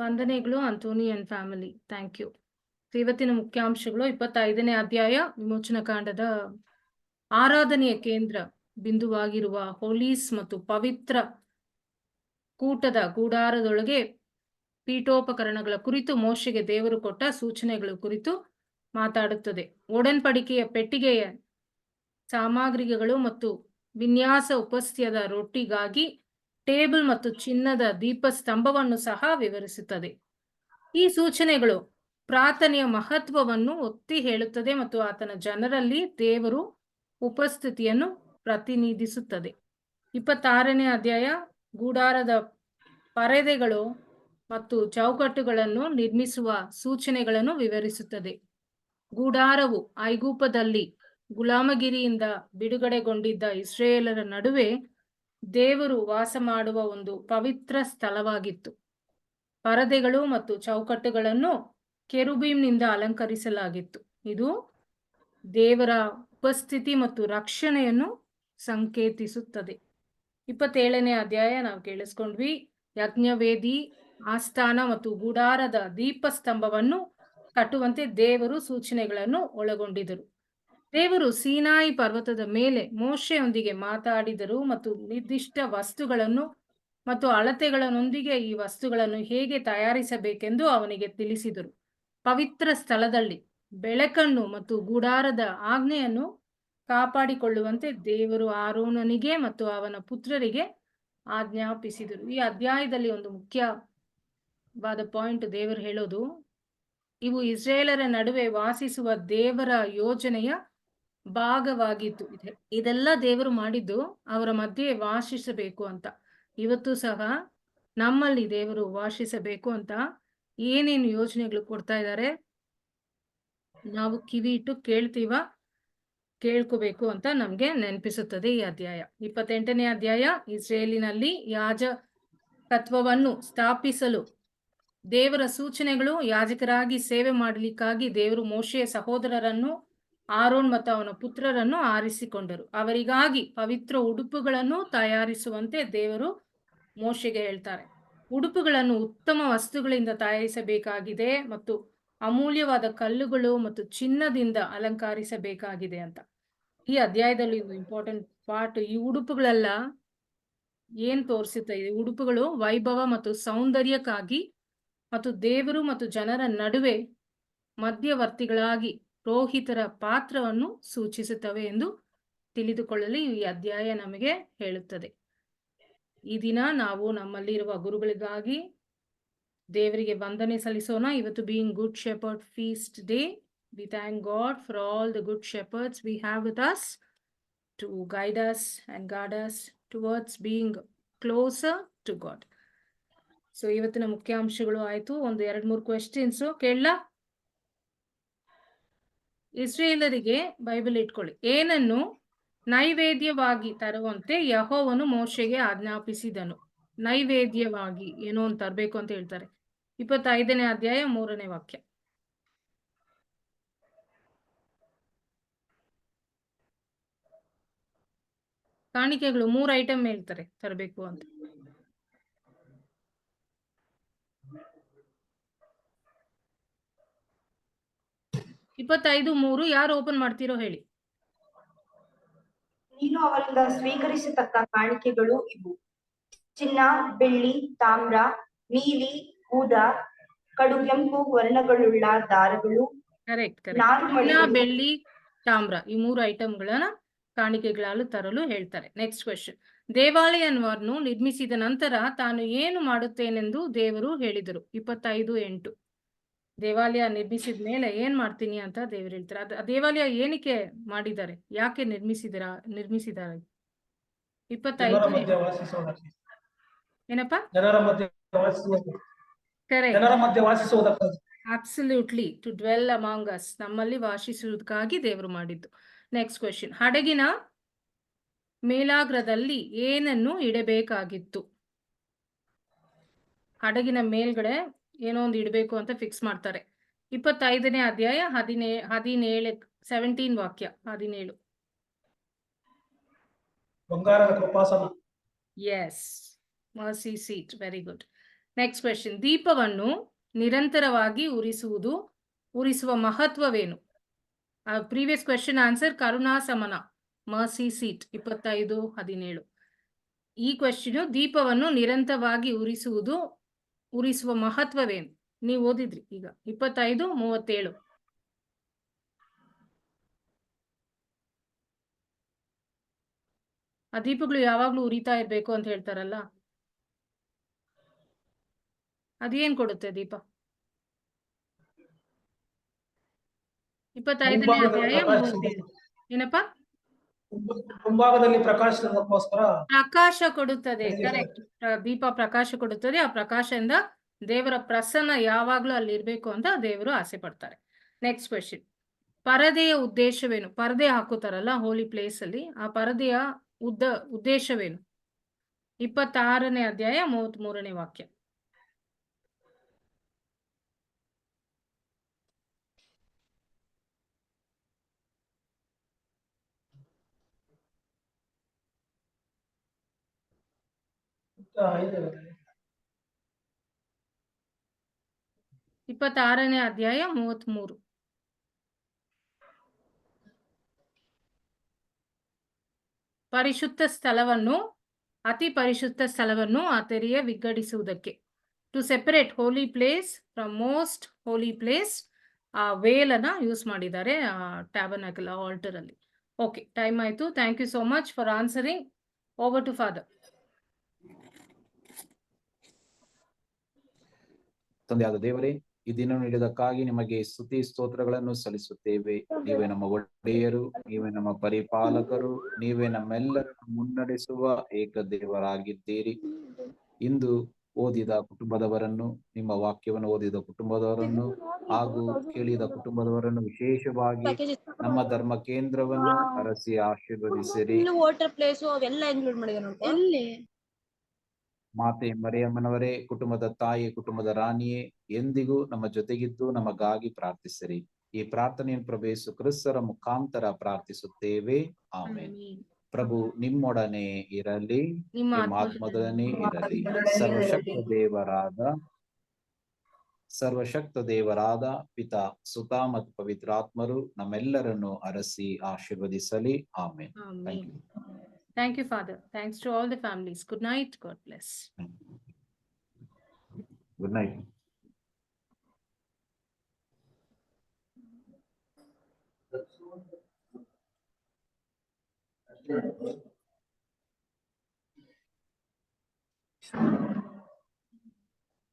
ವಂದನೆಗಳು Anthony and family. Thank you. ಇವತ್ತಿನ ಮುಖ್ಯಾಂಶಗಳು, ಇಪ್ಪತ್ತೈದನೇ ಅಧ್ಯಾಯ, ವಿಮೋಚನ ಕಾಂಡದ ಆರಾಧನೆಯ ಕೇಂದ್ರ ಬಿಂದುವಾಗಿರುವ ಹೋಲೀಸ್ ಮತ್ತು ಪವಿತ್ರ ಕೂಟದ ಗೂಡಾರದೊಳಗೆ ಪೀಠೋಪಕರಣಗಳ ಕುರಿತು ಮೋಶೆಗೆ ದೇವರು ಕೊಟ್ಟ ಸೂಚನೆಗಳ ಕುರಿತು ಮಾತಾಡುತ್ತದೆ. ಒಡನ್ಪಡಿಕೆಯ ಪೆಟ್ಟಿಗೆಯ ಸಾಮಗ್ರಿಗಳು ಮತ್ತು ವಿನ್ಯಾಸ ಉಪಸ್ಥ್ಯದ ರೊಟ್ಟಿಗಾಗಿ ಟೇಬಲ್ ಮತ್ತು ಚಿನ್ನದ ದೀಪಸ್ತಂಭವನ್ನು ಸಹ ವಿವರಿಸುತ್ತದೆ. ಈ ಸೂಚನೆಗಳು ಪ್ರಾರ್ಥನೆಯ ಮಹತ್ವವನ್ನು ಒತ್ತಿ ಹೇಳುತ್ತದೆ ಮತ್ತು ಆತನ ಜನರಲ್ಲಿ ದೇವರು ಉಪಸ್ಥಿತಿಯನ್ನು ಪ್ರತಿನಿಧಿಸುತ್ತದೆ. ಇಪ್ಪತ್ತಾರನೇ ಅಧ್ಯಾಯ, ಗೂಡಾರದ ಪರದೆಗಳು ಮತ್ತು ಚೌಕಟ್ಟುಗಳನ್ನು ನಿರ್ಮಿಸುವ ಸೂಚನೆಗಳನ್ನು ವಿವರಿಸುತ್ತದೆ. ಗೂಡಾರವು ಐಗೂಪದಲ್ಲಿ ಗುಲಾಮಗಿರಿಯಿಂದ ಬಿಡುಗಡೆಗೊಂಡಿದ್ದ ಇಸ್ರೇಲರ ನಡುವೆ ದೇವರು ವಾಸ ಮಾಡುವ ಒಂದು ಪವಿತ್ರ ಸ್ಥಳವಾಗಿತ್ತು. ಪರದೆಗಳು ಮತ್ತು ಚೌಕಟ್ಟುಗಳನ್ನು ಕೆರುಬೀಮ್ನಿಂದ ಅಲಂಕರಿಸಲಾಗಿತ್ತು. ಇದು ದೇವರ ಉಪಸ್ಥಿತಿ ಮತ್ತು ರಕ್ಷಣೆಯನ್ನು ಸಂಕೇತಿಸುತ್ತದೆ. ಇಪ್ಪತ್ತೇಳನೇ ಅಧ್ಯಾಯ ನಾವು ಕೇಳಿಸ್ಕೊಂಡ್ವಿ, ಯಜ್ಞವೇದಿ, ಆಸ್ಥಾನ ಮತ್ತು ಗುಡಾರದ ದೀಪಸ್ತಂಭವನ್ನು ಕಟ್ಟುವಂತೆ ದೇವರು ಸೂಚನೆಗಳನ್ನು ಒಳಗೊಂಡಿದ್ದರು. ದೇವರು ಸೀನಾಯಿ ಪರ್ವತದ ಮೇಲೆ ಮೋಶೆಯೊಂದಿಗೆ ಮಾತಾಡಿದರು ಮತ್ತು ನಿರ್ದಿಷ್ಟ ವಸ್ತುಗಳನ್ನು ಮತ್ತು ಅಳತೆಗಳನ್ನೊಂದಿಗೆ ಈ ವಸ್ತುಗಳನ್ನು ಹೇಗೆ ತಯಾರಿಸಬೇಕೆಂದು ಅವನಿಗೆ ತಿಳಿಸಿದರು. ಪವಿತ್ರ ಸ್ಥಳದಲ್ಲಿ ಬೆಳಕನ್ನು ಮತ್ತು ಗುಡಾರದ ಆಜ್ಞೆಯನ್ನು ಕಾಪಾಡಿಕೊಳ್ಳುವಂತೆ ದೇವರು ಆರೋನನಿಗೆ ಮತ್ತು ಅವನ ಪುತ್ರರಿಗೆ ಆಜ್ಞಾಪಿಸಿದರು. ಈ ಅಧ್ಯಾಯದಲ್ಲಿ ಒಂದು ಮುಖ್ಯವಾದ ಪಾಯಿಂಟ್ ದೇವರು ಹೇಳೋದು, ಇವು ಇಸ್ರೇಲರ ನಡುವೆ ವಾಸಿಸುವ ದೇವರ ಯೋಜನೆಯ ಭಾಗವಾಗಿತ್ತು ಇದೆ. ಇದೆಲ್ಲ ದೇವರು ಮಾಡಿದ್ದು ಅವರ ಮಧ್ಯೆ ವಾಸಿಸಬೇಕು ಅಂತ. ಇವತ್ತು ಸಹ ನಮ್ಮಲ್ಲಿ ದೇವರು ವಾಸಿಸಬೇಕು ಅಂತ ಏನೇನು ಯೋಜನೆಗಳು ಕೊಡ್ತಾ ಇದ್ದಾರೆ? ನಾವು ಕಿವಿ ಇಟ್ಟು ಕೇಳ್ತೀವ? ಕೇಳ್ಕೋಬೇಕು ಅಂತ ನಮ್ಗೆ ನೆನಪಿಸುತ್ತದೆ ಈ ಅಧ್ಯಾಯ. ಇಪ್ಪತ್ತೆಂಟನೇ ಅಧ್ಯಾಯ, ಇಸ್ರೇಲಿನಲ್ಲಿ ಯಾಜ ತತ್ವವನ್ನು ಸ್ಥಾಪಿಸಲು ದೇವರ ಸೂಚನೆಗಳು ಯಾಜಕರಾಗಿ ಸೇವೆ ಮಾಡಲಿಕ್ಕಾಗಿ ದೇವರು ಮೋಶೆಯ ಸಹೋದರರನ್ನು ಆರೋನ್ ಮತ್ತು ಅವನ ಪುತ್ರರನ್ನು ಆರಿಸಿಕೊಂಡರು. ಅವರಿಗಾಗಿ ಪವಿತ್ರ ಉಡುಪುಗಳನ್ನು ತಯಾರಿಸುವಂತೆ ದೇವರು ಮೋಶೆಗೆ ಹೇಳ್ತಾರೆ. ಉಡುಪುಗಳನ್ನು ಉತ್ತಮ ವಸ್ತುಗಳಿಂದ ತಯಾರಿಸಬೇಕಾಗಿದೆ ಮತ್ತು ಅಮೂಲ್ಯವಾದ ಕಲ್ಲುಗಳು ಮತ್ತು ಚಿನ್ನದಿಂದ ಅಲಂಕರಿಸಬೇಕಾಗಿದೆ ಅಂತ. ಈ ಅಧ್ಯಾಯದಲ್ಲಿ ಒಂದು ಇಂಪಾರ್ಟೆಂಟ್ ಪಾರ್ಟ್ ಈ ಉಡುಪುಗಳೆಲ್ಲ ಏನ್ ತೋರಿಸುತ್ತೆ? ಈ ಉಡುಪುಗಳು ವೈಭವ ಮತ್ತು ಸೌಂದರ್ಯಕ್ಕಾಗಿ ಮತ್ತು ದೇವರು ಮತ್ತು ಜನರ ನಡುವೆ ಮಧ್ಯವರ್ತಿಗಳಾಗಿ ರೋಹಿತರ ಪಾತ್ರವನ್ನು ಸೂಚಿಸುತ್ತವೆ ಎಂದು ತಿಳಿದುಕೊಳ್ಳಲು ಈ ಅಧ್ಯಾಯ ನಮಗೆ ಹೇಳುತ್ತದೆ. ಈ ದಿನ ನಾವು ನಮ್ಮಲ್ಲಿರುವ ಗುರುಗಳಿಗಾಗಿ ದೇವರಿಗೆ ವಂದನೆ ಸಲ್ಲಿಸೋಣ. ಇವತ್ತು being good shepherd feast day we thank God for all the good shepherds we have with us to guide us and God us towards being closer to God so ಇವತ್ತಿನ ಮುಖ್ಯಾಂಶಗಳು ಆಯಿತು. ಒಂದು, ಎರಡು, ಮೂರು ಕ್ವೆಶ್ಚನ್ಸ್ ಕೇಳಲಾ? ಇಸ್ರೇಲರಿಗೆ ಬೈಬಲ್ ಇಟ್ಕೊಳ್ಳಿ. ಏನನ್ನು? ನೈವೇದ್ಯವಾಗಿ ತರುವಂತೆ ಯಹೋವನು ಮೋಶೆಗೆ ಆಜ್ಞಾಪಿಸಿದನು. ನೈವೇದ್ಯವಾಗಿ ಏನೋ ಒಂದು ತರಬೇಕು ಅಂತ ಹೇಳ್ತಾರೆ. ಇಪ್ಪತ್ತೈದನೇ ಅಧ್ಯಾಯ ಮೂರನೇ ವಾಕ್ಯ. ಕಾಣಿಕೆಗಳು ಮೂರು ಐಟಮ್ ಹೇಳ್ತಾರೆ, ತರಬೇಕು ಅಂತ. ಇಪ್ಪತ್ತೈದು ಮೂರು ಯಾರು ಓಪನ್ ಮಾಡ್ತಿರೋ ಹೇಳಿ. ನೀನು ಅವರಿಂದ ಸ್ವೀಕರಿಸತಕ್ಕ ಕಾಣಿಕೆಗಳು ಇವು. ಚಿನ್ನ ಬೆಳ್ಳಿ ತಾಮ್ರ ನೀಲಿ ಊದ ಕಡುಗೆಂಪು ವರ್ಣಗಳುಳ್ಳ ದಾರಗಳು. ಬೆಳ್ಳಿ ತಾಮ್ರ ಈ ಮೂರು ಐಟಮ್ಗಳನ್ನ ಕಾಣಿಕೆಗಳಲ್ಲೂ ತರಲು ಹೇಳ್ತಾರೆ. ನೆಕ್ಸ್ಟ್ ಕ್ವೆಶನ್ ದೇವಾಲಯವನ್ನು ನಿರ್ಮಿಸಿದ ನಂತರ ತಾನು ಏನು ಮಾಡುತ್ತೇನೆಂದು ದೇವರು ಹೇಳಿದರು. ಇಪ್ಪತ್ತೈದು ಎಂಟು. ದೇವಾಲಯ ನಿರ್ಮಿಸಿದ ಮೇಲೆ ಏನ್ ಮಾಡ್ತೀನಿ ಅಂತ ದೇವ್ರು ಹೇಳ್ತಾರೆ. ಅದ್ ದೇವಾಲಯ ಏನಕ್ಕೆ ಮಾಡಿದ್ದಾರೆ? ಯಾಕೆ ನಿರ್ಮಿಸಿದಾರ ನಿರ್ಮಿಸಿದಾರೆ ಇಪ್ಪತ್ತೈದು ಏನಪ್ಪ? Absolutely to dwell among us ನಮ್ಮಲ್ಲಿ ವಾಸಿಸುವುದಕ್ಕಾಗಿ ದೇವರು ಮಾಡಿದ್ದು. ನೆಕ್ಸ್ಟ್ ಕ್ವೆಶನ್ ಹಡಗಿನ ಮೇಲಾಗ್ರದಲ್ಲಿ ಏನನ್ನು ಇಡಬೇಕಾಗಿತ್ತು? ಹಡಗಿನ ಮೇಲ್ಗಡೆ ಏನೋ ಒಂದು ಇಡಬೇಕು ಅಂತ ಫಿಕ್ಸ್ ಮಾಡ್ತಾರೆ. ಇಪ್ಪತ್ತೈದನೇ ಅಧ್ಯಾಯ ಹದಿನೇ ಹದಿನೇಳು ಸೆವೆಂಟೀನ್ ವಾಕ್ಯ ಹದಿನೇಳು. ಬಂಗಾರದ ಕೃಪಾಸನ. Yes mercy seat very good next question ದೀಪವನ್ನು ನಿರಂತರವಾಗಿ ಉರಿಸುವುದು ಉರಿಸುವ ಮಹತ್ವವೇನು? ಪ್ರೀವಿಯಸ್ ಕ್ವೆಶನ್ ಆನ್ಸರ್ ಕರುಣಾ ಸಮನ ಮರ್ಸಿ ಸೀಟ್ ಇಪ್ಪತ್ತೈದು ಹದಿನೇಳು. ಈ ಕ್ವೆಶನ್ ದೀಪವನ್ನು ನಿರಂತರವಾಗಿ ಉರಿಸುವುದು ಉರಿಸುವ ಮಹತ್ವವೇನು? ನೀವು ಓದಿದ್ರಿ ಈಗ. ಇಪ್ಪತ್ತೈದು ಮೂವತ್ತೇಳು. ಆ ದೀಪಗಳು ಯಾವಾಗ್ಲೂ ಉರಿತಾ ಇರ್ಬೇಕು ಅಂತ ಹೇಳ್ತಾರಲ್ಲ? ಅದೇನ್ ಕೊಡುತ್ತೆ ದೀಪ? ಇಪ್ಪತ್ತೈದನೇ ಅಧ್ಯಾಯ ಮೂವತ್ತೇಳು ಏನಪ್ಪಾ? ಮುಂಭಾಗದಲ್ಲಿ ಪ್ರಕಾಶಕ್ಕೋಸ್ಕರ ಪ್ರಕಾಶ ಕೊಡುತ್ತದೆ ಕರೆಕ್ಟ್ ದೀಪ ಪ್ರಕಾಶ ಕೊಡುತ್ತದೆ ಆ ಪ್ರಕಾಶದಿಂದ ದೇವರ ಪ್ರಸನ್ನ ಯಾವಾಗ್ಲೂ ಅಲ್ಲಿ ಇರ್ಬೇಕು ಅಂತ ದೇವರು ಆಸೆ ಪಡ್ತಾರೆ. ನೆಕ್ಸ್ಟ್ ಕ್ವೆಶನ್ ಪರದೆಯ ಉದ್ದೇಶವೇನು? ಪರದೆ ಹಾಕುತ್ತಾರಲ್ಲ ಹೋಲಿ ಪ್ಲೇಸ್ ಅಲ್ಲಿ. ಆ ಪರದೆಯ ಉದ್ದ ಉದ್ದೇಶವೇನು? ಇಪ್ಪತ್ತಾರನೇ ಅಧ್ಯಾಯ ಮೂವತ್ತ್ ಮೂರನೇ ವಾಕ್ಯ. ಇಪ್ಪತ್ತಾರನೇ ಅಧ್ಯಾಯ ಮೂವತ್ತ್ ಮೂರು ಪರಿಶುದ್ಧ ಸ್ಥಳವನ್ನು, ಅತಿ ಪರಿಶುದ್ಧ ಸ್ಥಳವನ್ನು ಆ ತೆರೆಯ ವಿಂಗಡಿಸುವುದಕ್ಕೆ. To separate holy place from most holy place ಆ ವೇಲ್ ಅನ್ನ ಯೂಸ್ ಮಾಡಿದ್ದಾರೆ ಟ್ಯಾಬನಕಲ್ ಆಲ್ಟರ್ ಅಲ್ಲಿ. ಓಕೆ ಟೈಮ್ ಆಯ್ತು. Thank you so much for answering over to father ತಂದೆಯಾದ ದೇವರೇ ಈ ದಿನ ನೀಡಿದಕ್ಕಾಗಿ ನಿಮಗೆ ಸ್ತುತಿ ಸ್ತೋತ್ರಗಳನ್ನು ಸಲ್ಲಿಸುತ್ತೇವೆ. ನೀವೇ ನಮ್ಮ ಒಡೆಯರು ನೀವೇ ನಮ್ಮ ಪರಿಪಾಲಕರು ನೀವೇ ನಮ್ಮೆಲ್ಲರನ್ನು ಮುನ್ನಡೆಸುವ ಏಕ ದೇವರಾಗಿದ್ದೀರಿ. ಇಂದು ಓದಿದ ಕುಟುಂಬದವರನ್ನು ನಿಮ್ಮ ವಾಕ್ಯವನ್ನು ಓದಿದ ಕುಟುಂಬದವರನ್ನು ಹಾಗೂ ಕೇಳಿದ ಕುಟುಂಬದವರನ್ನು ವಿಶೇಷವಾಗಿ ನಮ್ಮ ಧರ್ಮ ಕೇಂದ್ರವನ್ನು ಅರಸಿ ಆಶೀರ್ವದಿಸಿರಿ. ಮಾತೆ ಮರಿಯಮ್ಮನವರೇ ಕುಟುಂಬದ ತಾಯಿ ಕುಟುಂಬದ ರಾಣಿಯೇ ಎಂದಿಗೂ ನಮ್ಮ ಜೊತೆಗಿದ್ದು ನಮಗಾಗಿ ಪ್ರಾರ್ಥಿಸಿರಿ. ಈ ಪ್ರಾರ್ಥನೆಯನ್ನು ಪ್ರಭೇಸು ಕ್ರಿಸ್ತರ ಮುಖಾಂತರ ಪ್ರಾರ್ಥಿಸುತ್ತೇವೆ. ಆಮೇಲೆ ಪ್ರಭು ನಿಮ್ಮೊಡನೆ ಇರಲಿ ನಿಮ್ಮ ಆತ್ಮದೊಡನೆ ಇರಲಿ. ಸರ್ವಶಕ್ತ ದೇವರಾದ ಸರ್ವಶಕ್ತ ದೇವರಾದ ಪಿತಾ ಸುತ ಮತ್ತು ಪವಿತ್ರಾತ್ಮರು ನಮ್ಮೆಲ್ಲರನ್ನು ಅರಸಿ ಆಶೀರ್ವದಿಸಲಿ. ಆಮೇಲೆ Amen. Thank you, Father. Thanks to all the families. Good night. God bless. Good night.